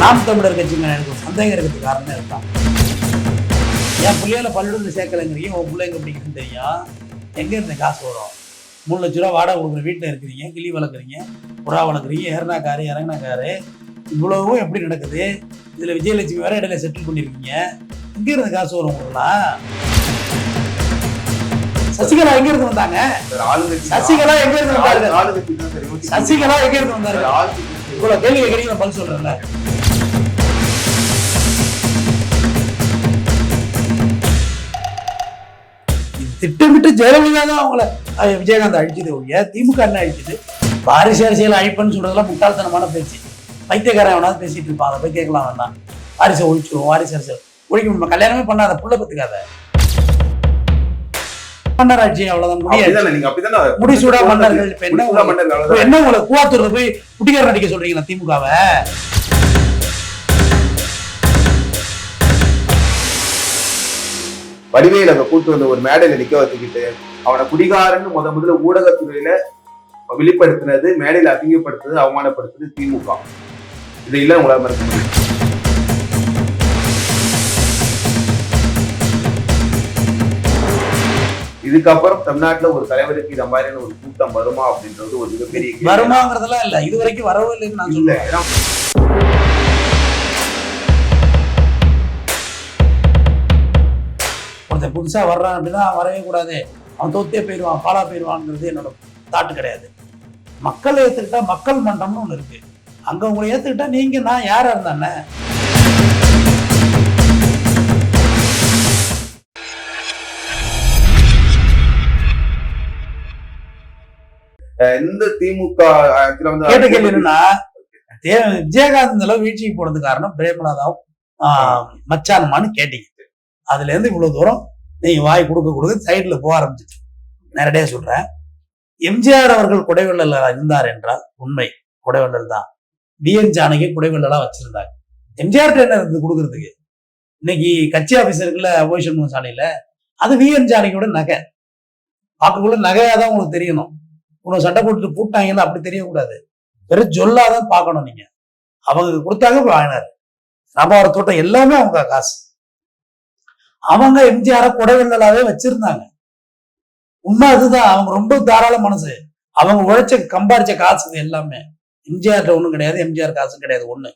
நாம் தமிழர் கட்சி மேல எனக்கு சந்தேகம் இருக்கிறதுக்கு காரணம் இருக்கான் என் பிள்ளைகளை பள்ளிக்கூடத்தில் சேர்க்கலைங்கிறீங்க? உன் பிள்ளைங்க எங்க தெரியும் எங்க காசு வரும்? மூணு லட்ச ரூபா வாடகை கொடுக்குற வீட்டில் இருக்கிறீங்க கிளி வளர்க்குறீங்க புறா வளர்க்குறீங்க ஏறினாக்காரு இறங்கினாக்காரு. இவ்வளவும் எப்படி நடக்குது? இதில் விஜயலட்சுமி வேற இடையில செட்டில் பண்ணியிருக்கீங்க எங்க காசு வரும் உங்களா சசிகலா எங்க இருந்து வந்தாங்க? சசிகலா எங்க இருந்து வந்தாங்க சசிகலா எங்க இருந்து வந்தாங்க இவ்வளவு கேள்வி கேட்கறீங்க பதில் சொல்றேன்ல. திட்டமிட்டு ஜெயலலிதா தான் அவங்கள விஜயகாந்த் அழிச்சது ஒழிய திமுக என்ன அழிச்சது வாரிசு அரசியல் அழிப்புன்னு சொல்றதெல்லாம் முட்டாள்தனமான பேச்சு. பைத்தியக்காரன் எவனாவது பேசிட்டு இருப்பான் அதை போய் கேட்கலாம் வேண்டாம் வாரிசை ஒழிச்சிருவோம் வாரிசு அரசியல். ஒழிக்க முடியுமா? கல்யாணமே பண்ணாத புள்ள பத்துக்காத. அவ்வளவுதான். அப்படிதானே, நீங்க அப்படிதானே? முடிசூடா மன்னர்கள் என்ன அவ்வளவுதான். உங்களை கூவாத்தூர்ல போய் குட்டிக்காரன் அடிக்க சொல்றீங்களா திமுகவை? வடிவேல் அங்க கூட்டு வந்து ஒரு மேடையில நிக்க வச்சுக்கிட்டு அவனை குடிகாரன்னு முத முதல்ல ஊடகத்துறையில வெளிப்படுத்தினது மேடையில அசிங்கப்படுத்துனது அவமானப்படுத்துனது திமுக. இது இல்ல உங்களால மறுக்க முடியும். இதுக்கப்புறம் தமிழ்நாட்டுல ஒரு தலைவருக்கு இந்த மாதிரியான ஒரு கூட்டம் வருமா அப்படின்றது ஒரு மிகப்பெரிய. வருமாங்கிறதெல்லாம் இல்ல. இது வரைக்கும் வரவே இல்லைன்னு நான் சொல்லுவேன். ஒருத்தன் புதுசா வர்றான் அப்படின்னா வரவே கூடாது. அவன் தோத்தே போயிடுவான் பாலா போயிடுவான்ங்கிறது என்னோட தாட்டு கிடையாது. மக்கள் ஏத்துக்கிட்டா மக்கள் மன்றம்னு ஒண்ணு இருக்கு. அங்க உங்களை ஏத்துக்கிட்டா நீங்க நான் யாரா இருந்தானே? எந்த திமுக கேட்ட கேள்வி என்னன்னா விஜயகாந்த் அளவு வீழ்ச்சிக்கு போனது காரணம் பிரேமலாதாவும் மச்சானுமான்னு கேட்டீங்க. அதுலேருந்து இவ்வளோ தூரம் நீங்கள் வாய் கொடுக்க கொடுக்க சைடில் போக ஆரம்பிச்சிட்டு. நேரடியாக சொல்கிறேன் எம்ஜிஆர் அவர்கள் குடைவெள்ளல இருந்தார் என்றால் உண்மை. குடைவெள்ளல் தான். பிஎன் ஜானகி குடைவெள்ளலாம் வச்சிருந்தாங்க எம்ஜிஆர் என்ன இருந்து கொடுக்கறதுக்கு? இன்னைக்கு கட்சி ஆஃபீஸ் இருக்குல்ல ஓய்சன் சாலையில்? அது விஎன் ஜானகியோட நகை. பார்க்கக்குள்ள நகையாக தான் உங்களுக்கு தெரியணும். உனக்கு சண்டை போட்டுட்டு பூட்டாங்கன்னா அப்படி தெரியக்கூடாது. வெறும் ஜொல்லாதான் பார்க்கணும் நீங்கள் அவங்க கொடுத்தாங்க வாங்கினார் வாங்கினாரு. தோட்டம் எல்லாமே அவங்க காசு. அவங்க எம்ஜிஆர குடவில்லாவே வச்சிருந்தாங்க. உண்மை அதுதான் அவங்க ரொம்ப தாராள மனசு. அவங்க உழைச்ச கம்பாரிச்ச காசு இது எல்லாமே. எம்ஜிஆர்ட்ட ஒண்ணும் கிடையாது எம்ஜிஆர் காசும் கிடையாது ஒண்ணு.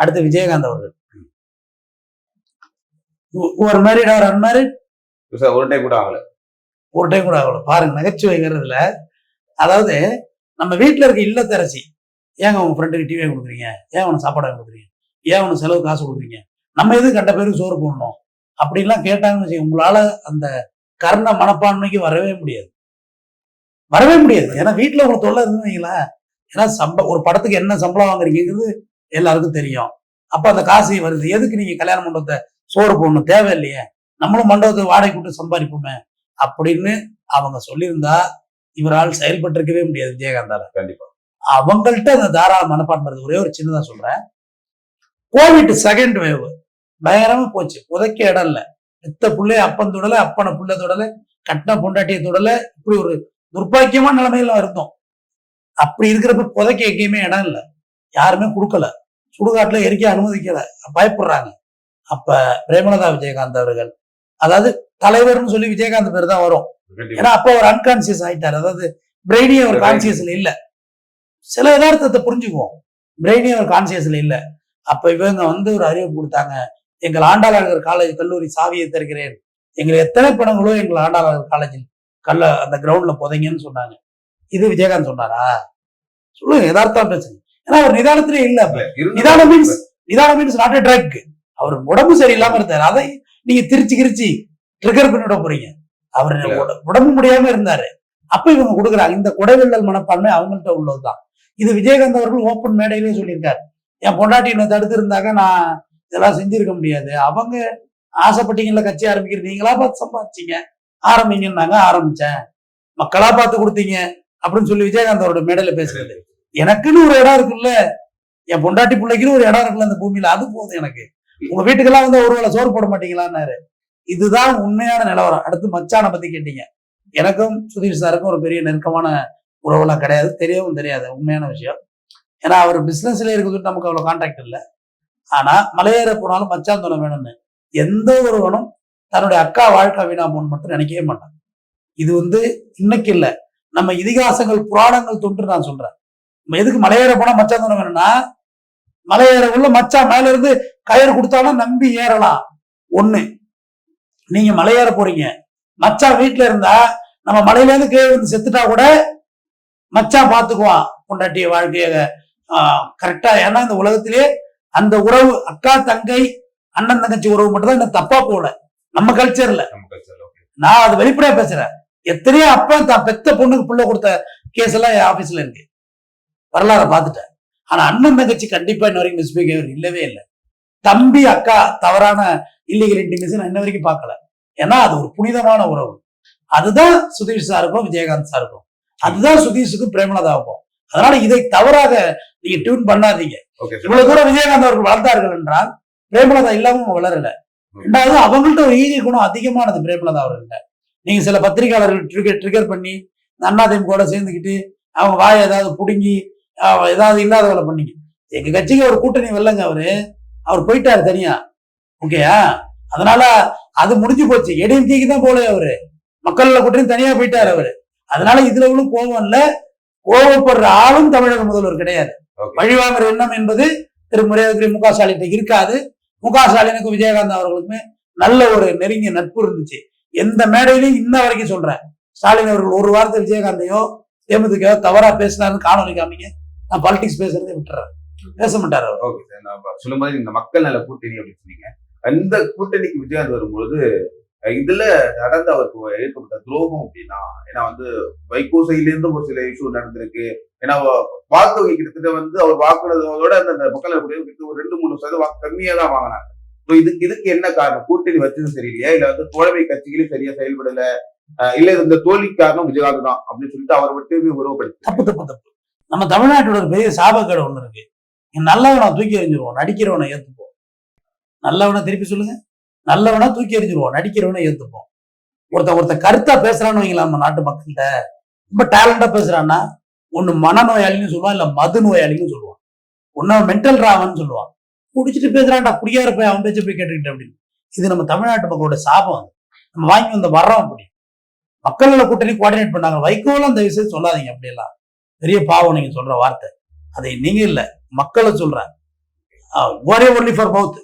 அடுத்து விஜயகாந்த் அவர்கள். ஒரு மேரிட் அவர் அன்மேரிட் சார், ஒரு டைம் கூட ஆகல. ஒரு டைம் கூட ஆகல. பாருங்க நகைச்சுவைங்கிறதுல அதாவது நம்ம வீட்டில் இருக்க இல்லத்தரசி ஏங்க உங்க ஃப்ரெண்டுக்கு டிவி கொடுக்குறீங்க? ஏன் உனக்கு சாப்பாடு கொடுக்குறீங்க? ஏன் உனக்கு செலவு காசு கொடுக்குறீங்க? நம்ம எது கண்ட பேருக்கு சோறு போடணும்? அப்படின்லாம் கேட்டாங்கன்னு வச்சுக்கோங்க உங்களால அந்த கர்ண மனப்பான்மைக்கு வரவே முடியாது. வரவே முடியாது. ஏன்னா வீட்டில் உங்களுக்கு தொல்லை இருந்துன்னு வைங்களேன். ஏன்னா சம்ப ஒரு படத்துக்கு என்ன சம்பளம் வாங்குறீங்கிறது எல்லாருக்கும் தெரியும். அப்ப அந்த காசு வருது. எதுக்கு நீங்க கல்யாண மண்டபத்தை சோறு போடணும்? தேவையில்லையே. நம்மளும் மண்டபத்தை வாடகை கூட்டு சம்பாதிப்போமே அப்படின்னு அவங்க சொல்லியிருந்தா இவரால் செயல்பட்டிருக்கவே முடியாது விஜயகாந்தால. கண்டிப்பா. அவங்கள்ட்ட அந்த தாராள மனப்பான்மை. ஒரே ஒரு சின்னதா சொல்றேன். கோவிட் செகண்ட் வேவ் பயங்கரமா போச்சு. புதைக்க இடம் இல்ல எத்த புள்ளைய அப்பன் தொடல அப்பனை புள்ள தொடல கட்டின பொண்டாட்டிய தொடல. இப்படி ஒரு துர்ப்பாக்கியமான நிலைமையில இருந்தோம். அப்படி இருக்கிறப்ப புதைக்க எங்கேயுமே இடம் இல்ல. யாருமே கொடுக்கல. சுடுகாட்டுல எரிக்க அனுமதிக்கல. பயப்படுறாங்க. அப்ப பிரேமலதா விஜயகாந்த் அவர்கள். அதாவது தலைவர்னு சொல்லி விஜயகாந்த் பேர் தான் வரும். ஏன்னா அப்ப அவர் அன்கான்சியஸ் ஆயிட்டாரு. அதாவது பிரெயினே அவர் கான்சியஸ்ல இல்ல. சில யதார்த்தத்தை புரிஞ்சுக்குவோம். பிரெயினே அவர் கான்சியஸ்ல இல்ல. அப்ப இவங்க வந்து ஒரு அறிவு கொடுத்தாங்க. எங்கள் ஆண்டாளர் காலேஜ் கல்லூரி சாவியை தருகிறேன். எங்கள் எத்தனை படங்களோ எங்கள் ஆண்டாளர் காலேஜில் கல்ல அந்த கிரவுண்ட்ல புதைங்கன்னு சொன்னாங்க. இது விஜயகாந்த் சொன்னாரா? சொல்லுங்க யதார்த்தம் பேசுங்க. ஏன்னா அவர் நிதானத்திலே இல்ல நிதானம் மீன்ஸ் நிதானம் மீன்ஸ் நாட் ட்ரக் அவர் உடம்பு சரியில்லாம இருந்தாரு. அதை நீங்க திருச்சி கிரிச்சி ட்ரிகர் பண்ணிவிட போறீங்க. அவர் உடம்பு முடியாம இருந்தாரு. அப்ப இவங்க கொடுக்குறாங்க. இந்த குடைவெள்ளல் மனப்பான்மை அவங்கள்ட்ட உள்ளதுதான். இது விஜயகாந்த் அவர்கள் ஓப்பன் மேடையிலே சொல்லியிருக்காரு. என் பொண்டாட்டி என்ன தடுத்து இருந்தாங்க நான் இதெல்லாம் செஞ்சிருக்க முடியாது. அவங்க ஆசைப்பட்டீங்கல்ல கட்சி ஆரம்பிக்கிறது நீங்களா பார்த்து சம்பாதிச்சீங்க. ஆரம்பிங்கன்னாங்க ஆரம்பிச்சேன். மக்களா பார்த்து கொடுத்தீங்க அப்படின்னு சொல்லி விஜயகாந்த் அவரோட மேடையில பேசுறது. எனக்குன்னு ஒரு இடம் இருக்குல்ல. என் பொண்டாட்டி பிள்ளைக்குன்னு ஒரு இடம் இருக்குல்ல அந்த பூமியில. அது போதும் எனக்கு. உங்க வீட்டுக்கெல்லாம் வந்து ஒரு வேளை சோறு போட மாட்டீங்களான்னாரு. இதுதான் உண்மையான நிலவரம். அடுத்து மச்சானை பத்தி கேட்டீங்க. எனக்கும் சுதீர் சாருக்கும் ஒரு பெரிய நெருக்கமான உறவுலாம் கிடையாது. தெரியவும் தெரியாது. உண்மையான விஷயம். ஏன்னா அவர் பிசினஸ்ல இருக்கிறது நமக்கு அவ்வளவு கான்டாக்ட் இல்லை. ஆனா மலையேற போனாலும் மச்சான் துணை வேணும்னு. எந்த ஒருவனும் தன்னுடைய அக்கா வாழ்க்கை வீணா போகணும்னு மட்டும் நினைக்கவே மாட்டான். இது வந்து இன்னைக்கு இல்ல. நம்ம இதிகாசங்கள் புராணங்கள் தொன்று நான் சொல்றேன். நம்ம எதுக்கு மலையேற போனா மச்சான் துணை வேணும்னா மலையேற உள்ள மச்சான் மேல இருந்து கயிறு கொடுத்தாலும் நம்பி ஏறலாம். ஒண்ணு நீங்க மலையேற போறீங்க. மச்சான் வீட்டுல இருந்தா நம்ம மலையில இருந்து கீழே வந்து செத்துட்டா கூட மச்சான் பாத்துக்குவான். பொண்டாட்டிய வாழ்க்கைய கரெக்டா ஏன்னா இந்த உலகத்திலே அந்த உறவு அக்கா தங்கை அண்ணன் தங்கச்சி உறவு மட்டும் தான் தப்பா போல நம்ம கல்ச்சர்ல நான் அது வெளிப்படையா பேசுறேன். எத்தனையோ அப்பா தான் பெத்த பொண்ணுக்கு புள்ள கொடுத்த கேஸ் எல்லாம் என் ஆபீஸ்ல இருக்கு. வரலாற பார்த்துட்டேன். ஆனா அண்ணன் தங்கச்சி கண்டிப்பா இன்ன வரைக்கும் மிஸ்பிஹேவியர் இல்லவே இல்லை. தம்பி அக்கா தவறான இல்லீகல் இன்டிமேஷன் இன்ன வரைக்கும் பார்க்கல. ஏன்னா அது ஒரு புனிதமான உறவு. அதுதான் சுதீஷ் சாருக்கும் விஜயகாந்த் சாருக்கும். அதுதான் சுதீஷுக்கும் பிரேமலதாவுக்கும் அதனால இதை தவறாக நீங்க டியூன் பண்ணாதீங்க. இவ்வளவு தூரம் விஜயகாந்த் அவர்கள் வளர்ந்தார்கள் என்றால் பிரேமலதா இல்லாம வளரல. ரெண்டாவது அவங்கள்ட்ட ஒரு ஈகை குணம் அதிகமானது பிரேமலதா அவர்கள்ட்ட. நீங்க சில பத்திரிகையாளர்கள் ட்ரிகர் ட்ரிகர் பண்ணி அண்ணாதிமுக கூட சேர்ந்துக்கிட்டு அவங்க வாயை ஏதாவது புடுங்கி ஏதாவது இல்லாத வேலை பண்ணீங்க. எங்க கட்சிக்கு ஒரு கூட்டணி வரலங்க அவரு. அவர் போயிட்டாரு தனியா. ஓகேயா அதனால அது முடிஞ்சு போச்சு. ஏடிஎம்கேக்கு தான் போல அவரு. மக்கள் கூட்டணி தனியா போயிட்டாரு அவரு. அதனால இதுல உள்ள கோபம் இல்ல. கோபப்படுற ஆளும் தமிழக முதல்வர் கிடையாது. பழிவாங்குற எண்ணம் என்பது திரு. மரியாதைக்குரிய மு. க. ஸ்டாலின் இருக்காது. மு. க. ஸ்டாலினுக்கும் விஜயகாந்த் அவர்களுக்குமே நல்ல ஒரு நெருங்கிய நட்பு இருந்துச்சு. எந்த மேடையிலையும் இன்ன வரைக்கும் சொல்றேன். ஸ்டாலின் அவர்கள் ஒரு வாரத்தை விஜயகாந்தையோ தேமுதிக தவறா பேசினாருன்னு காணொலி காமிங்க. நான் பாலிடிக்ஸ் பேசுறதை விட்டுறேன். பேச மாட்டாரு அவர். ஓகே சார் நான் சொல்லும்போது இந்த மக்கள் நல கூட்டணி அப்படின்னு சொன்னீங்க. அந்த கூட்டணிக்கு விஜயகாந்த் வரும்பொழுது இதுல நடந்த அவருக்கு ஏற்பட்ட துரோகம் அப்படின்னா ஏன்னா வந்து வைகோ இருந்து ஒரு சில இஷ்யூ நடந்திருக்கு. ஏன்னா வாக்கு கிட்டத்தட்ட வந்து அவர் வாக்குனதோட அந்த மக்கள் கிட்ட ஒரு ரெண்டு மூணு சதவீதம் வாக்கு கம்மியா தான் வாங்கினாங்க. ஸோ இதுக்கு இதுக்கு என்ன காரணம்? கூட்டணி வச்சது சரியில்லையா? இல்ல வந்து தோழமை கட்சிகளும் சரியா செயல்படல? இல்ல இந்த தோல்வி காரணம் விஜயகாந்த் தான் அப்படின்னு சொல்லிட்டு அவரை மட்டுமே உருவப்படுத்தி தப்பு தப்பு தப்பு. நம்ம தமிழ்நாட்டோட பெரிய சாபக்கடை ஒண்ணு இருக்கு. நல்லவனை தூக்கி எறிஞ்சிருவோம் நடிக்கிறவனை ஏத்துப்போம். நல்லவனை திருப்பி சொல்லுங்க. நல்லவனா தூக்கி எறிஞ்சிருவோம் நடிக்கிறவனை ஏத்துப்போம் ஒருத்த ஒருத்த கருத்தா பேசுறான்னு வைங்களா நம்ம நாட்டு மக்கள்கிட்ட. ரொம்ப டேலண்டா பேசுறான்னா ஒண்ணு மனநோயாளின்னு சொல்லுவான் இல்ல மது நோயாளின்னு சொல்லுவான் ஒன்னு மென்டல் ராவன் சொல்லுவான். குடிச்சிட்டு பேசுறான்டா குடியார போய் அவன் பேச்சு போய் கேட்டுக்கிட்டேன் அப்படின்னு. இது நம்ம தமிழ்நாட்டு மக்களோட சாபம் அது. நம்ம வாங்கி வந்த வர்றோம் அப்படி. மக்கள் நல கூட்டணி கோஆர்டினேட் பண்ணாங்க. வைகோலாம் அந்த விஷயம் சொல்லாதீங்க அப்படியெல்லாம். பெரிய பாவம் நீங்க சொல்ற வார்த்தை. அதை நீங்க இல்ல மக்களை சொல்ற ஒரே ஒன்லி ஃபார் மவுத்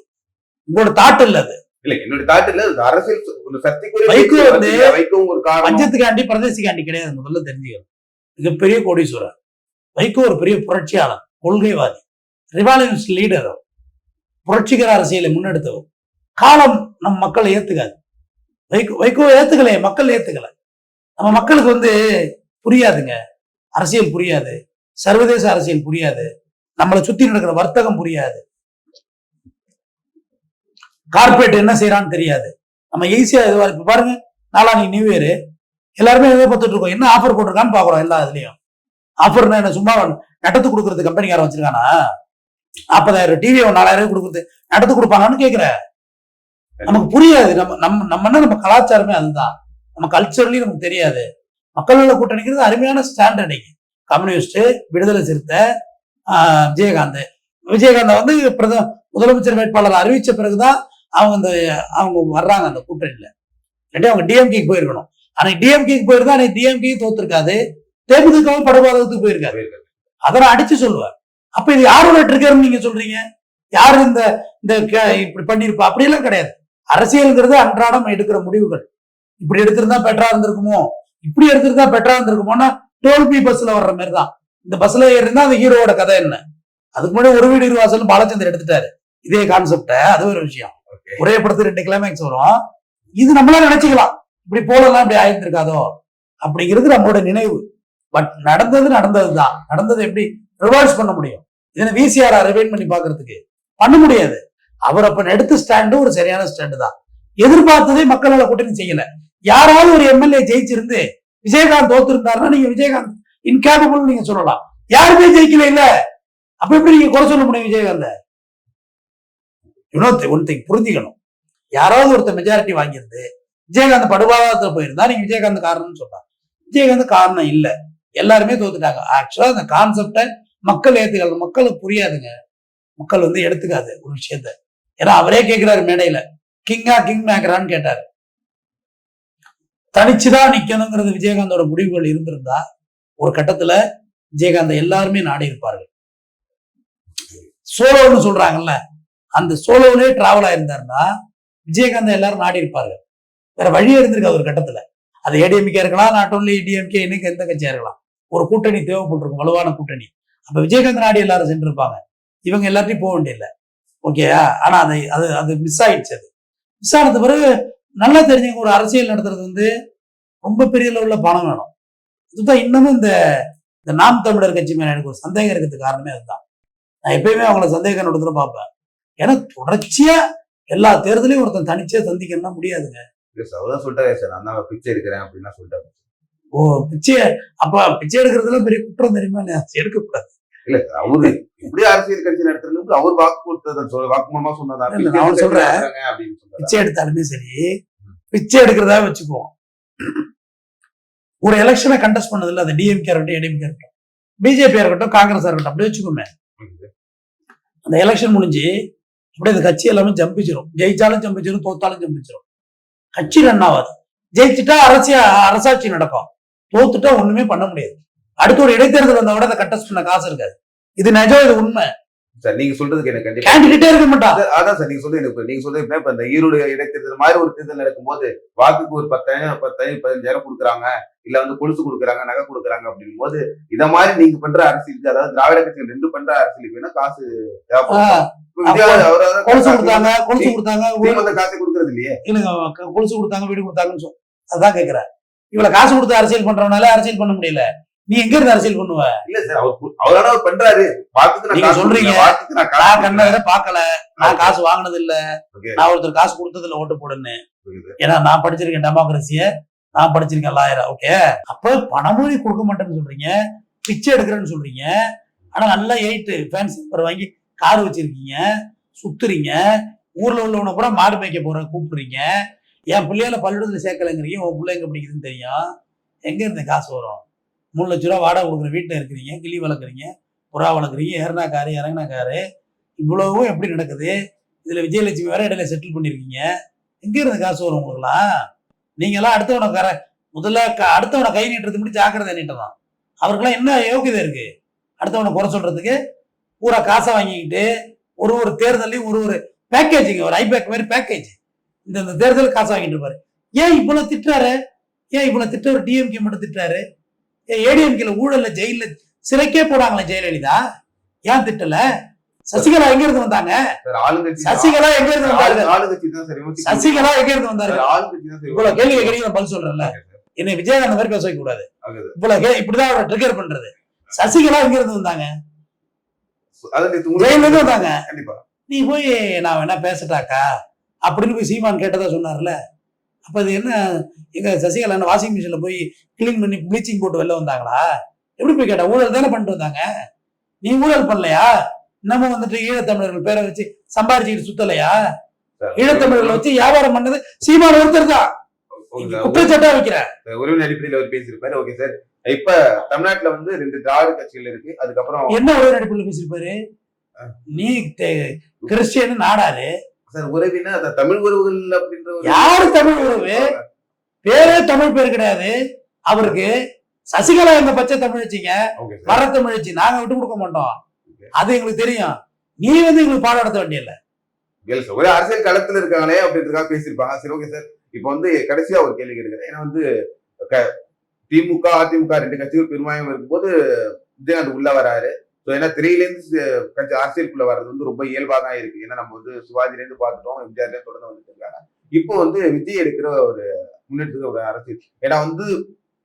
உங்களோட தாட் இல்லை அது. இல்ல என்னுடைய தாட்டுல அரசியல் ச- ஒரு சர்ச்சைக்குரிய வைகோ வந்து வைக்கவும் ஒரு காரணம். பஞ்சத்துக்காண்டி பிரதேசிக்காண்டி கிடையாது முதல்ல தெரிஞ்சுக்கணும். மிகப்பெரிய கோடீஸ்வரர். வைகோ ஒரு பெரிய புரட்சியாளர் கொள்கைவாதி ரிவாலியன்ஸ் லீடர் புரட்சிகர அரசியலை முன்னெடுத்தவர். காலம் நம் மக்களை ஏத்துக்காது. வைகோ வைகோ ஏத்துக்கலையே மக்கள் ஏத்துக்கல. நம்ம மக்களுக்கு வந்து புரியாதுங்க. அரசியல் புரியாது. சர்வதேச அரசியல் புரியாது. நம்மளை சுத்தி நடக்கிற வர்த்தகம் புரியாது. கார்பரேட் என்ன செய்யறான்னு தெரியாது. நம்ம ஈஸியா இதுவா இப்ப பாருங்க நீ நியூ இயர் எல்லாருமே இதே பார்த்துட்டு இருக்கோம் என்ன ஆஃபர் போட்டிருக்கான்னு பாக்குறோம் எல்லா இதுலயும். ஆஃபர்னா என்ன சும்மா நடத்து கொடுக்கறது கம்பெனிக்கார வச்சிருக்கானா? நாற்பதாயிரம் டிவி நாலாயிரம் கொடுக்குறது நடத்து கொடுப்பாங்கன்னு கேக்குறேன் நமக்கு புரியாது. நம்ம நம்ம நம்மன்னா நம்ம கலாச்சாரமே அதுதான். நம்ம கல்ச்சர்லயும் நமக்கு தெரியாது. மக்கள் கூட்டணிக்கிறது அருமையான ஸ்டாண்ட் அன்னைக்கு கம்யூனிஸ்ட் விடுதலை சிறுத்தை ஆஹ் விஜயகாந்த். விஜயகாந்த் வந்து பிரத முதலமைச்சர் வேட்பாளர் அறிவிச்ச பிறகுதான் அவங்க இந்த அவங்க வர்றாங்க அந்த கூட்டணியில. இல்லாட்டி அவங்க டிஎம்கேக்கு போயிருக்கணும். அன்னைக்கு டிஎம்கேக்கு போயிருந்தா அன்னைக்கு டிஎம்கே தோத்துருக்காது. தேமுதிகவும் படபாதகத்துக்கு போயிருக்காரு. அதெல்லாம் அடிச்சு சொல்லுவேன் அப்ப இது யாரோட ட்ரிகர்னு நீங்க சொல்றீங்க? யாரு இந்த இந்த இப்படி பண்ணிருப்பா அப்படியெல்லாம் கிடையாது. அரசியல்ங்கிறது அன்றாடம் எடுக்கிற முடிவுகள். இப்படி எடுத்திருந்தா பெட்டரா இருந்திருக்குமோ? இப்படி எடுத்திருந்தா பெட்டரா இருந்திருக்குமோன்னா டோல் பி பஸ்ல வர்ற மாதிரி தான். இந்த பஸ்ல ஏறினா அந்த ஹீரோவோட கதை என்ன? அதுக்கு முன்னாடி ஒரு வீடு இரு வாசல் பாலச்சந்தர் எடுத்துட்டாரு. இதே கான்செப்ட அது ஒரு விஷயம். ஒரே படத்து ரெண்டு கிளைமேக்ஸ் வரும். இது நம்மளா நினைச்சுக்கலாம். இப்படி போலலாம் இப்படி ஆயிருந்திருக்காதோ? அப்படிங்கிறது நம்மளோட நினைவு. பட் நடந்தது நடந்ததுதான். நடந்தது எப்படி ரிவர்ஸ் பண்ண முடியும்? இதனை விசிஆர் ரிவைன் பண்ணி பாக்குறதுக்கு பண்ண முடியாது. அவர் அப்ப எடுத்த ஸ்டாண்டு ஒரு சரியான ஸ்டாண்டு தான். எதிர்பார்த்ததே மக்களால கூட்டணி செய்யல. யாராவது ஒரு எம்எல்ஏ ஜெயிச்சிருந்து விஜயகாந்த் தோத்திருந்தாருன்னா நீங்க விஜயகாந்த் இன்கேபபிள் நீங்க சொல்லலாம். யாருமே ஜெயிக்கல இல்ல. அப்ப எப்படி நீங்க குறை சொல்ல முடியும் விஜயகாந்த? இன்னொருத்த ஒன் திங் புரிஞ்சுக்கணும். யாராவது ஒருத்தர் மெஜாரிட்டி வாங்கியிருந்து விஜயகாந்த் படுபாதத்துல போயிருந்தா நீங்க விஜயகாந்த் காரணம்னு சொல்றாங்க விஜயகாந்த் காரணம் இல்லை. எல்லாருமே தோத்துட்டாங்க. ஆக்சுவலா அந்த கான்செப்டை மக்கள் ஏத்துக்கல. மக்களுக்கு புரியாதுங்க. மக்கள் வந்து எடுத்துக்காது ஒரு விஷயத்த. ஏன்னா அவரே கேட்கிறாரு மேடையில. கிங்கா கிங் மேக்கரான்னு கேட்டாரு. தனிச்சுதான் நிக்கணுங்கிறது விஜயகாந்தோட முடிவுகள் இருந்திருந்தா ஒரு கட்டத்துல விஜயகாந்த் எல்லாருமே நாடி இருப்பார்கள் சோலோன்னு சொல்றாங்கல்ல அந்த சோலோவிலே டிராவல் ஆயிருந்தாருன்னா விஜயகாந்த் எல்லாரும் நாடி இருப்பார்கள் வேற வழியே இருந்திருக்காது ஒரு கட்டத்துல. அது ஏடிஎம்கே இருக்கலாம் நாட் ஒன்லி டிஎம்கே இன்னைக்கு எந்த கட்சியா இருக்கலாம். ஒரு கூட்டணி தேவைப்பட்டிருக்கும் வலுவான கூட்டணி. அப்ப விஜயகாந்த் நாடி எல்லாரும் சென்றிருப்பாங்க. இவங்க எல்லாத்தையும் போக வேண்டியதில்லை. ஓகேயா ஆனா அது அது அது மிஸ் ஆயிடுச்சு அது. மிஸ் ஆனது பிறகு நல்லா தெரிஞ்சவங்க ஒரு அரசியல் நடத்துறது வந்து ரொம்ப பெரிய லெவல்ல பணம் வேணும். இதுதான் இன்னமும் இந்த இந்த நாம் தமிழர் கட்சி மேல எனக்கு ஒரு சந்தேகம் இருக்கிறதுக்கு காரணமே அதுதான். நான் எப்பயுமே அவங்கள சந்தேக கண்ணோட்டத்துல பார்ப்பேன். ஏன்னா தொடர்ச்சியா எல்லா தேர்தலையும் ஒருத்தன் தனிச்சே சந்திக்கணும்னா முடியாதுங்க. அவர்தான் சொல்லிட்டாரு சார். தான் பிச்சை எடுக்கிறேன் அப்படின்னா சொல்லிட்டாரு. ஓ பிச்சை அப்ப பிச்சை எடுக்கிறதுல பெரிய குற்றம் தெரியுமா? எடுக்கக்கூடாது. இல்ல அவரு எப்படி அரசியல் கட்சி நடத்துறது அவர் வாக்கு கொடுத்ததை வாக்கு மூலமா சொன்னதா இல்ல, பிச்சை நான் எடுத்து சொல்றேன். சொல்றாரு. பிச்சை எடுத்தாலுமே சரி பிச்சை எடுக்கிறதா வச்சுக்குவோம். ஒரு எலெக்ஷனை கண்டெஸ்ட் பண்ணதில்ல அது டிஎம்கே இருக்கட்டும் ஏடிஎம்கே இருக்கட்டும் பிஜேபியா இருக்கட்டும் காங்கிரஸா இருக்கட்டும் அப்படியே வச்சுக்கோமே. அந்த எலெக்ஷன் முடிஞ்சு அப்படியே அந்த கட்சி எல்லாமே ஜம்பிச்சிரும். ஜெயிச்சாலும் ஜம்பிச்சிரும் தோத்தாலும் ஜம்பிச்சிரும். கட்சி ரன் ஆகாது? ஜெயிச்சுட்டா அரசியா அரசாட்சி நடக்கும். தோத்துட்டா ஒண்ணுமே பண்ண முடியாது. அடுத்து ஒரு இடைத்தேர்தல் வந்தா கூட அதை கண்டெஸ்ட் பண்ண காசு இருக்காது. இது நிஜம் இது உண்மை? சார் நீங்க சொல்றதுக்கு எனக்கு கேண்டிடேட்டே இருக்க மாட்டான் அதான் சார் நீங்க சொல்றது எனக்கு நீங்க சொல்றது இப்ப இந்த ஈரோடு இடைத்தேர்தல் மாதிரி ஒரு தேர்தல் நடக்கும்போது வாக்குக்கு ஒரு பத்தாயிரம் பத்தாயிரம் பதினஞ்சாயிரம் கொடுக்குறாங்க. இல்ல வந்து கொலுசு கொடுக்குறாங்க நகை கொடுக்குறாங்க அப்படிங்கும் போது இத மாதிரி நீங்க பண்ற அரசியலுக்கு அதாவது திராவிட கட்சிகள் ரெண்டு பண்ற அரசியலுக்கு வேணா காசு கொலுசு கொடுத்தாங்க கொலுசு கொடுத்தாங்க காசை கொடுக்கறது இல்லையே? இல்லைங்க கொலுசு கொடுத்தாங்க வீடு கொடுத்தாங்கன்னு சொல் அதான் கேக்குறேன் இவ்வளவு காசு கொடுத்து அரசியல் பண்றவனால அரசியல் பண்ண முடியல. நீ எங்க இருந்து அரசியல் பண்ணுவ? இல்ல சார் அவர் அவரால அவர் பண்றாரு. நான் நீங்க சொல்றீங்க. நான். கண்ணதை பார்க்கல. நான் காசு வாங்கினது இல்ல. நான் ஒருத்தர் காசு கொடுத்தது இல்ல ஓட்டு போடுன்னு. ஏன்னா நான் படிச்சிருக்கேன் டெமோக்ரஸிய. நான் படிச்சிருக்கேன் லாயரா ஓகே அப்ப பணமும் நீ கொடுக்க மாட்டேன்னு சொல்றீங்க பிச்சை எடுக்கிறேன்னு சொல்றீங்க. ஆனா நல்லா எயிட் ஃபேன்ஸ் நம்பர் வாங்கி கார் வச்சிருக்கீங்க சுத்துறீங்க. ஊர்ல உள்ளவனை கூட மாடு மேய்க்க போற கூப்பிடுறீங்க. என் பிள்ளைகளை பள்ளிக்கூடத்துல சேர்க்கலைங்கிறீங்க உன் பிள்ளை எங்க பிடிக்குதுன்னு தெரியும்? எங்க இருந்து காசு வரும்? மூணு லட்ச ரூபா வாடகை கொடுக்குற வீட்டில் இருக்கிறீங்க கிளி வளர்க்குறீங்க புறா வளர்க்குறீங்க ஏறினா காரு இறங்கினா காரு. இவ்வளவும் எப்படி நடக்குது? இதுல விஜயலட்சுமி வேற இடையில செட்டில் பண்ணிருக்கீங்க. எங்க இருந்து காசு வரும் உங்களுக்குலாம் நீங்க எல்லாம் அடுத்தவனை கர முதல்ல க- அடுத்தவனை கை நீட்டுறது முடி ஜாக்கிரதை நீட்டதான் அவருக்கெல்லாம் என்ன யோகியதை இருக்கு? அடுத்தவனை குறை சொல்றதுக்கு பூரா காசை வாங்கிக்கிட்டு ஒரு ஒரு தேர்தலையும் ஒரு ஒரு பேக்கேஜிங்க ஒரு ஐபேக் மாதிரி பேக்கேஜ் இந்த இந்த தேர்தல் காசு வாங்கிட்டு இருப்பாரு. ஏன் இவ்வளவு திட்டுறாரு? ஏன் இவ்வளவு திட்ட ஒரு டிஎம்கே மட்டும் திட்டுறாரு? ஏன் ஏடிஎம்கேல ஊழல்ல ஜெயில சிறைக்கே போனாங்களே ஜெயலலிதா? ஏன் திட்டல? சசிகலா எங்க இருந்து வந்தாங்க? சசிகலா எங்க இருந்து வந்தாங்க. சசிகலா எங்க இருந்து வந்தாரு இவ்வளவு கேள்வி. கேட்கறீங்க பதில் சொல்றேன்ல. என்னை விஜயகாந்த் மாதிரி பேச வைக்க கூடாது. இவ்வளவு இப்படிதான் அவரை ட்ரிகர் பண்றது. சசிகலா எங்க இருந்து வந்தாங்க? அதாவது நேத்து ஜெயில இருந்து உங்களுக்கு- வந்தாங்க? கண்டிப்பா. நீ போய் நான் வேணா பேசட்டாக்கா? அப்படின்னு போய் சீமான் கேட்டதா சொன்னார்ல. அப்ப அது என்ன எங்க சசிகலா வாஷிங் மிஷின்ல போய் கிளீன் பண்ணி ப்ளீச்சிங் போட்டு வெளில வந்தாங்களா? எப்படி போய் கேட்டா ஊழல் தானே பண்ணிட்டு வந்தாங்க? நீ ஊழல் பண்ணலையா? இன்னமும் வந்துட்டு ஈழத்தமிழர்கள் பேரை வச்சு சம்பாரிச்சுக்கிட்டு சுத்தலையா? ஈழத்தமிழர்களை வச்சு வியாபாரம் பண்ணது சீமான் ஒருத்தர் தான். குற்றச்சாட்டா வைக்கிற. உறவின் அடிப்படையில் அவர் பேசியிருப்பாரு. Okay sir. இப்ப தமிழ்நாட்டுல வந்து ரெண்டு திராவிட கட்சிகள் இருக்கு. அதுக்கப்புறம் என்ன ஒரே நடிப்புல பேசிருப்பாரு நீ கிறிஸ்டியன் நாடாரு சார் உறவினா அந்த தமிழ் உறவுகள் அப்படின்ற யாரு தமிழ் உறவு? பேரே தமிழ் பேர் கிடையாது. அவருக்கு சசிகலா எங்க பச்சை தமிழச்சிங்க ஓகே சார். வர தமிழச்சி நாங்க விட்டு கொடுக்க மாட்டோம். அது எங்களுக்கு தெரியும். நீ வந்து எங்களுக்கு பாடம் நடத்த வேண்டியல இல்ல சார் ஒரே அரசியல் களத்துல இருக்காங்களே அப்படின்றதுக்காக பேசியிருப்பாங்க. சரி ஓகே சார். இப்போ வந்து கடைசியா ஒரு கேள்வி கேட்டுக்கிறேன் ஏன்னா வந்து க- திமுக அதிமுக ரெண்டு கட்சிகள் பெரும்பாலும் இருக்கும்போது விஜயகாந்த் உள்ள வராரு. ஸோ ஏன்னா திரையிலேருந்து கட்சி அரசியலுக்குள்ள வர்றது வந்து ரொம்ப இயல்பாக தான் இருக்கு. ஏன்னா நம்ம வந்து சிவாஜில இருந்து பார்த்துட்டோம் எம்ஜிஆர்ல தொடர்ந்து வந்துட்டு இருக்காங்க. இப்போ வந்து விஜய் எடுக்கிற ஒரு முன்னெடுக்கிற ஒரு அரசியல். ஏன்னா வந்து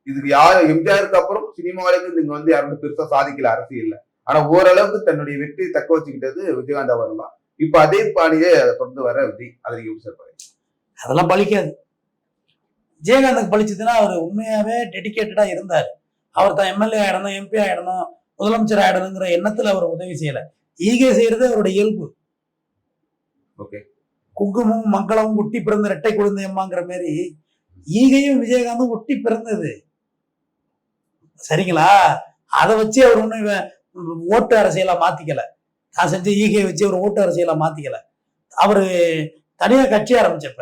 இதுக்கு யார் எம்ஜிஆருக்கு அப்புறம் சினிமாவிலேருந்து இங்க வந்து யாரும் பெருசா சாதிக்கல அரசியல்ல. ஆனா ஓரளவுக்கு தன்னுடைய வெற்றி தக்க வச்சுக்கிட்டது விஜயகாந்த் அவர் தான். இப்ப அதே பாணியே தொடர்ந்து வர விஜய் அதை பாருங்க அதெல்லாம் பலிக்காது விஜயகாந்துக்கு பலிச்சதுன்னா அவர் உண்மையாவே டெடிகேட்டடா இருந்தார். அவர் தான் எம்எல்ஏ ஆயிடணும் எம்பி ஆயிடணும் முதலமைச்சர் ஆயிடணுங்கிற எண்ணத்துல அவர் உதவி செய்யல. ஈகை செய்யறது அவருடைய இயல்பு. ஓகே. குங்குமம் மங்களமும் ஒட்டி பிறந்த இரட்டை குழந்தை அம்மாங்கிற மாதிரி ஈகையும் விஜயகாந்தும் ஒட்டி பிறந்தது. சரிங்களா? அதை வச்சு அவர் ஒன்றும் ஓட்டு அரசியலா மாத்திக்கல. நான் செஞ்ச ஈகையை வச்சு ஒரு ஓட்டு அரசியலை மாத்திக்கல. அவரு தனியா கட்சி ஆரம்பிச்சப்ப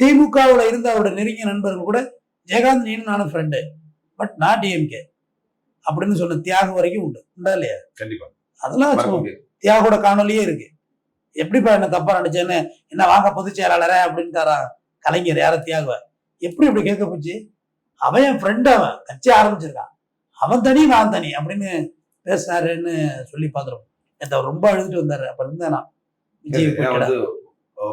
திமுகவுல இருந்த அவருடைய நெருங்கிய நண்பர்கள் கூட ஜெயகாந்த் நீனும் நானும் ஃப்ரெண்டு பட் நான் டிஎம்கே அப்படின்னு சொன்ன தியாகம் வரைக்கும் உண்டு. உண்டா இல்லையா? கண்டிப்பா. அதெல்லாம். தியாகோட காணொலியே இருக்கு. எப்படிப்பா என்ன தப்பா நினைச்சேன்னு என்ன வாங்க பொதுச் செயலாளரே அப்படின்ட்டாரா கலைஞர் யார தியாகுவ? எப்படி இப்படி கேட்க போச்சு? அவன் என் ஃப்ரெண்டு அவன். கட்சி ஆரம்பிச்சிருக்கான். அவன் தனி நான் தனி அப்படின்னு பேசினாருன்னு சொல்லி பார்த்துருப்போம் நேத்து அவர் ரொம்ப அழுதுட்டு வந்தாரு. அப்ப இருந்தேன் நான். விஜய்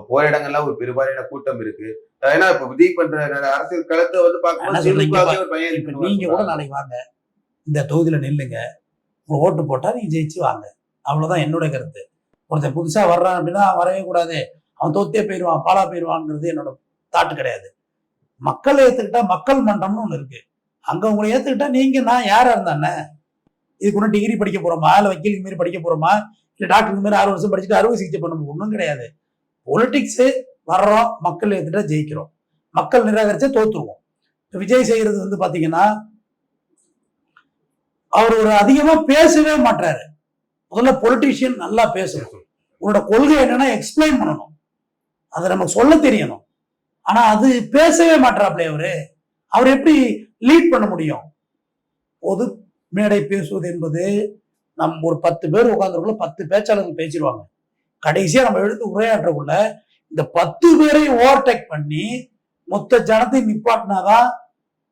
இடங்கள்லாம் ஒரு பெரும்பாலான கூட்டம் இருக்கு. ஏன்னா இப்ப விஜய் பண்ற ந- அரசியல் களத்தை வந்து பார்க்கும்போது நீங்க கூட. நாளைக்கு வாங்க. இந்த தொகுதியில நில்லுங்க. ஒரு ஓட்டு போட்டா நீங்க ஜெயிச்சு வாங்க. அவ்வளவுதான் என்னோட கருத்து. ஒருத்தன் புதுசா வர்றான் அப்படின்னா வரவே கூடாது. அவன் தோத்தே போயிடுவான் பாலா போயிடுவான்ங்கிறது என்னோட தாட்டு கிடையாது. மக்கள் ஏத்துக்கிட்டா மக்கள் மன்றம்னு ஒண்ணு இருக்கு. அங்கே உங்களை ஏற்றுக்கிட்டா நீங்கள் நான் யாராக இருந்தானே? இதுக்கு ஒன்றும் டிகிரி படிக்க போகிறோமா இல்லை வக்கீலுக்கு மாரி படிக்க போகிறோமா இல்லை டாக்டருக்கு மாரி ஆறு வருஷம் படிச்சுட்டு அறுவை சிகிச்சை பண்ண ஒன்றும் கிடையாது. பொலிட்டிக்ஸு வர்றோம் மக்கள் ஏற்றுட்டா ஜெயிக்கிறோம். மக்கள் நிராகரிச்சா தோற்றுவோம் இப்போ விஜய் செய்கிறது வந்து பார்த்தீங்கன்னா அவர் ஒரு அதிகமாக பேசவே மாட்டாரு முதல்ல பொலிட்டீஷியன் நல்லா பேசணும். உன்னோட கொள்கை என்னன்னா எக்ஸ்பிளைன் பண்ணணும். அதை நமக்கு சொல்ல தெரியணும். ஆனால் அது பேசவே மாட்டாப்ல அவரு. அவர் எப்படி லீட் பண்ண முடியும்? பொது மேடை பேசுவது என்பது நம்ம ஒரு பத்து பேர் உட்காந்துருக்குள்ள பத்து பேச்சாளர்கள் பேசிடுவாங்க. கடைசியா நம்ம எடுத்து உரையாற்றக்குள்ள இந்த பத்து பேரையும் ஓவர்டேக் பண்ணி மொத்த ஜனத்தை நிப்பாட்டினாதான்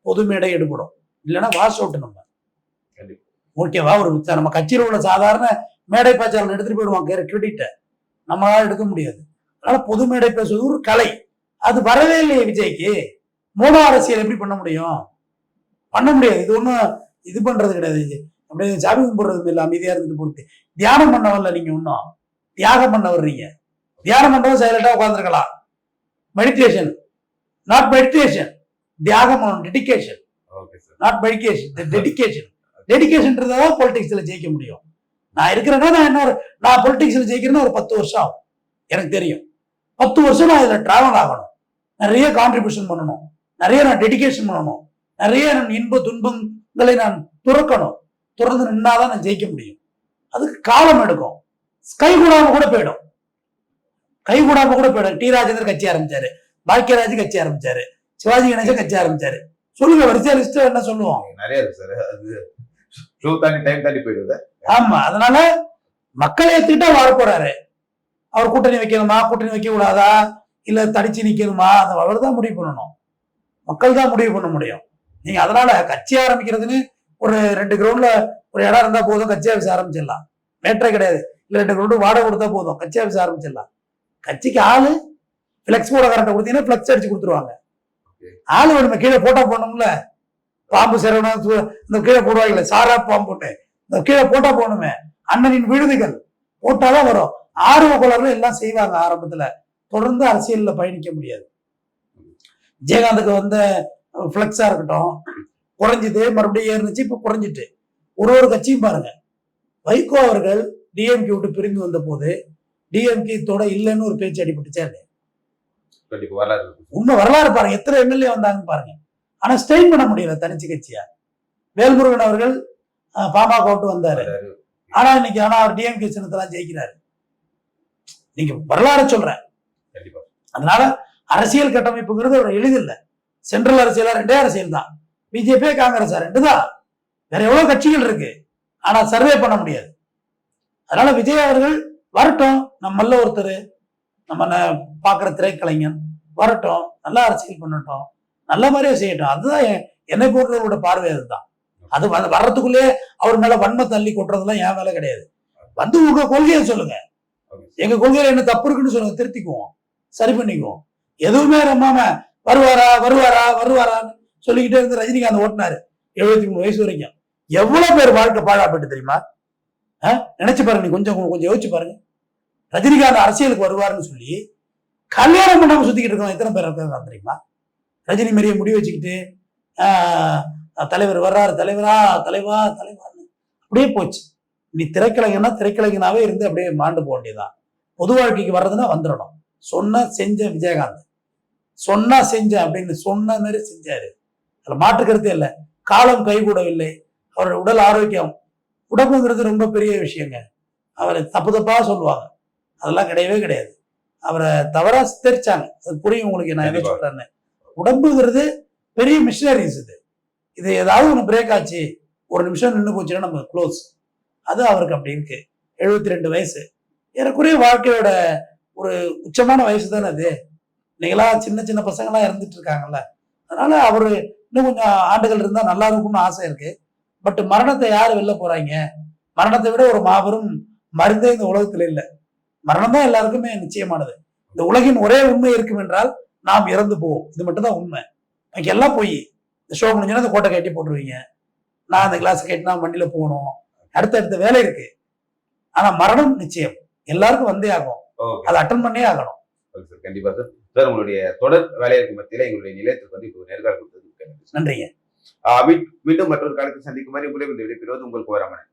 பொது மேடை எடுபடும். இல்லைன்னா வாஷ் அவுட் நம்ம. ஓகேவா ஒரு நம்ம கட்சியில் உள்ள சாதாரண மேடை பேச்சாளர் எடுத்துட்டு போயிடுவாங்க. கிரெடிட்டை நம்மளால எடுக்க முடியாது. அதனால பொது மேடை பேசுவது ஒரு கலை. அது வரவே இல்லையே விஜய்க்கு. மூணு அரசியல் எப்படி பண்ண முடியும்? பண்ண முடியாது. இது ஒன்றும் இது பண்றது கிடையாது. இது அப்படியே சாமி கும்பிடுறது இல்லை அமைதியா இருந்துட்டு பொறுத்து தியானம் பண்ண வரல நீங்க ஒன்றும் தியாகம் பண்ண வர்றீங்க. தியானம் பண்றவங்க சைலண்டா உட்காந்துருக்கலாம் மெடிடேஷன் நாட் மெடிடேஷன் தியாகம் dedication okay sir not medication dedication டெடிகேஷன்றதான் பொலிட்டிக்ஸ்ல ஜெயிக்க முடியும். நான் இருக்கிறேன்னா நான் இன்னொரு நான் பொலிட்டிக்ஸ்ல ஜெயிக்கிறேன்னா ஒரு பத்து வருஷம் ஆகும். எனக்கு தெரியும். பத்து வருஷம் நான் இதுல டிராவல் ஆகணும். நிறைய கான்ட்ரிபியூஷன் பண்ணணும். நிறைய நான் டெடிகேஷன் பண்ணணும். நிறைய நான் இன்ப துன்பங்களை நான் துறக்கணும். துறந்து நின்னாதான் நான் ஜெயிக்க முடியும். அதுக்கு காலம் எடுக்கும். கை கூடாம கூட போயிடும். கை கூடாம கூட போயிடும். டி ராஜேந்தர் கட்சி ஆரம்பிச்சாரு. பாக்கியராஜ் கட்சி ஆரம்பிச்சாரு. சிவாஜி கணேசன் கட்சி ஆரம்பிச்சாரு. சொல்லுங்க வரிசையா லிஸ்ட் என்ன சொல்லுவோம்? நிறைய இருக்கு சார் அது ஷோ தாண்டி டைம் தாண்டி போயிடுது. ஆமா அதனால மக்களை ஏத்துக்கிட்டா வாழ போறாரு. அவர் கூட்டணி வைக்கணுமா? கூட்டணி வைக்க கூடாதா இல்ல தடிச்சு நிக்கணுமா? அதை அவர் தான் முடிவு பண்ணணும். மக்கள் தான் முடிவு பண்ண முடியும். நீங்க அதனால கட்சி ஆரம்பிக்கிறதுன்னு ஒரு ரெண்டு கிரவுண்ட்ல ஒரு இடம் இருந்தா போதும் கட்சி ஆஃபீஸ் ஆரம்பிச்சிடலாம். மேட்டரே கிடையாது. இல்ல ரெண்டு கிரவுண்டு வாடகை கொடுத்தா போதும் கட்சி ஆஃபீஸ் ஆரம்பிச்சிடலாம். கட்சிக்கு ஆளு பிளெக்ஸ் போட கரண்ட கொடுத்தீங்கன்னா பிளெக்ஸ் அடிச்சு கொடுத்துருவாங்க. ஆளு வேணுமே கீழே போட்டா போடணும்ல? பாம்பு சிறவன இந்த கீழே போடுவாங்கல்ல சாரா பாம்பு போட்டு. இந்த கீழே போட்டா போகணுமே அண்ணனின் விழுதுகள் போட்டாதான் வரும். ஆர்வ குளர்ல எல்லாம் செய்வாங்க ஆரம்பத்துல. தொடர்ந்து அரசியல்ல பயணிக்க முடியாது. விஜயகாந்துக்கு வந்த ஃபிளக்ஸா இருக்கட்டும் குறைஞ்சிது மறுபடியும் ஏறுனுச்சு இப்ப குறைஞ்சிட்டு. ஒரு ஒரு கட்சியும் பாருங்க. வைகோ அவர்கள் டிஎம்கே விட்டு பிரிந்து வந்த போது டிஎம்கே தோட இல்லைன்னு ஒரு பேச்சு அடிபட்டுச்சா இல்லையா? உண்மை வரலாறு பாருங்க. எத்தனை எம்எல்ஏ வந்தாங்கன்னு பாருங்க. ஆனா ஸ்டெயின் பண்ண முடியல தனிச்சு கட்சியா? வேல்முருகன் அவர்கள் பாமக விட்டு வந்தாரு. ஆனா இன்னைக்கு ஆனா அவர் டிஎம்கே சின்னத்தெல்லாம் ஜெயிக்கிறாரு. நீங்க வரலாறு சொல்றேன். அதனால அரசியல் கட்டமைப்புங்கிறது ஒரு எளிதில்லை. சென்ட்ரல் அரசியலா ரெண்டே அரசியல் தான். பிஜேபி காங்கிரஸ் ரெண்டு தான். வேற எவ்வளவு கட்சிகள் இருக்கு? ஆனா சர்வே பண்ண முடியாது. அதனால விஜய் அவர்கள் வரட்டும். நம்மள ஒருத்தர் நம்ம பார்க்குற திரைக்கலைஞன் வரட்டும். நல்லா அரசியல் பண்ணட்டும். நல்ல மாதிரியே செய்யட்டும். அதுதான் என்னை போன்றவர்களோட பார்வை அதுதான். அது வர்றதுக்குள்ளே அவர் மேல வன்மை தள்ளி கொட்டுறதெல்லாம் என் மேல கிடையாது. வந்து உங்க கொள்கையை சொல்லுங்க. எங்க கொள்கையில என்ன தப்பு இருக்குன்னு சொல்லுங்க. திருத்திக்குவோம். சரி பண்ணிக்குவோம். எதுவுமே ரொம்பாம வருவாரா வருவாரா வருவாரான்னு சொல்லிக்கிட்டே இருந்து ரஜினிகாந்த் ஓட்டினாரு. எழுபத்தி மூணு வயசு வரைக்கும். எவ்வளவு பேர் வாழ்க்கை பாழாப்பட்டு தெரியுமா? நினைச்சு பாருங்க நீ கொஞ்சம் கொஞ்சம் யோசிச்சு பாருங்க. ரஜினிகாந்த் அரசியலுக்கு வருவாருன்னு சொல்லி கல்யாணம் பண்ணாம சுத்திக்கிட்டு இருக்கோம் எத்தனை பேர் தான் தெரியுமா? ரஜினி மாரியே முடி வச்சுக்கிட்டு தலைவர் வர்றாரு தலைவரா தலைவா தலைவான்னு அப்படியே போச்சு. நீ திரைக்கலைஞனா திரைக்கலைஞனாவே இருந்து அப்படியே மாண்டு போக வேண்டியதான் பொது வாழ்க்கைக்கு வர்றதுன்னா வந்துடணும். சொன்ன செஞ்ச விஜயகாந்த். சொன்னா செஞ்ச அப்படின்னு சொன்ன மாதிரி செஞ்சாரு. அதுல மாற்று கருத்தே இல்லை. காலம் கைகூடவில்லை. அவருடைய உடல் ஆரோக்கியம் உடம்புங்கிறது ரொம்ப பெரிய விஷயங்க. அவரை தப்பு தப்பா சொல்லுவாங்க. அதெல்லாம் கிடையவே கிடையாது. அவரை தவறா சித்தரிச்சாங்க. அது புரியும் உங்களுக்கு நான் என்ன. சொல்றேன்னு. உடம்புங்கிறது பெரிய மிஷினரிஸ் இது. இது ஏதாவது ஒன்று பிரேக் ஆச்சு ஒரு நிமிஷம் நின்று போச்சுன்னா நம்ம க்ளோஸ் அது அவருக்கு அப்படி இருக்கு. எழுபத்தி ரெண்டு வயசு. ஏறக்குறைய வாழ்க்கையோட ஒரு உச்சமான வயசு தானே அது. நீங்களா சின்ன சின்ன பசங்களாம் இறந்துட்டு இருக்காங்கல்ல அதனால அவரு இன்னும் கொஞ்சம் ஆண்டுகள் இருந்தா நல்லா இருக்கும்னு ஆசை இருக்கு. பட் மரணத்தை யாரு வெளில போறாங்க? மரணத்தை விட ஒரு மாபெரும் மருந்தே இந்த உலகத்துல இல்லை. மரணம் தான் எல்லாருக்குமே நிச்சயமானது. இந்த உலகின் ஒரே உண்மை இருக்கும் என்றால் நாம் இறந்து போவோம். இது மட்டும் தான் உண்மை. எனக்கு எல்லாம் போய் இந்த ஷோ முடிஞ்சோன்னா இந்த கோட்டை கட்டி போட்டுருவீங்க. நான் அந்த கிளாஸ் கட்டினா வண்டியில போகணும். அடுத்த அடுத்த வேலை இருக்கு. ஆனா மரணம் நிச்சயம். எல்லாருக்கும் வந்தே ஆகும். அதை அட்டன் பண்ணே ஆகணும். கண்டிப்பா சார் சார் உங்களுடைய தொடர் வேலைகளுக்கு மத்தியில எங்களுடைய நிலையத்துக்கு வந்து இப்போ நேர்காணல் கொடுத்தது. நன்றிங்க மீண்டும் மற்றொரு காலத்தில் சந்திக்கும் மாதிரி உங்களை இந்த விடைபெறுவது உங்களுக்கு வராமன்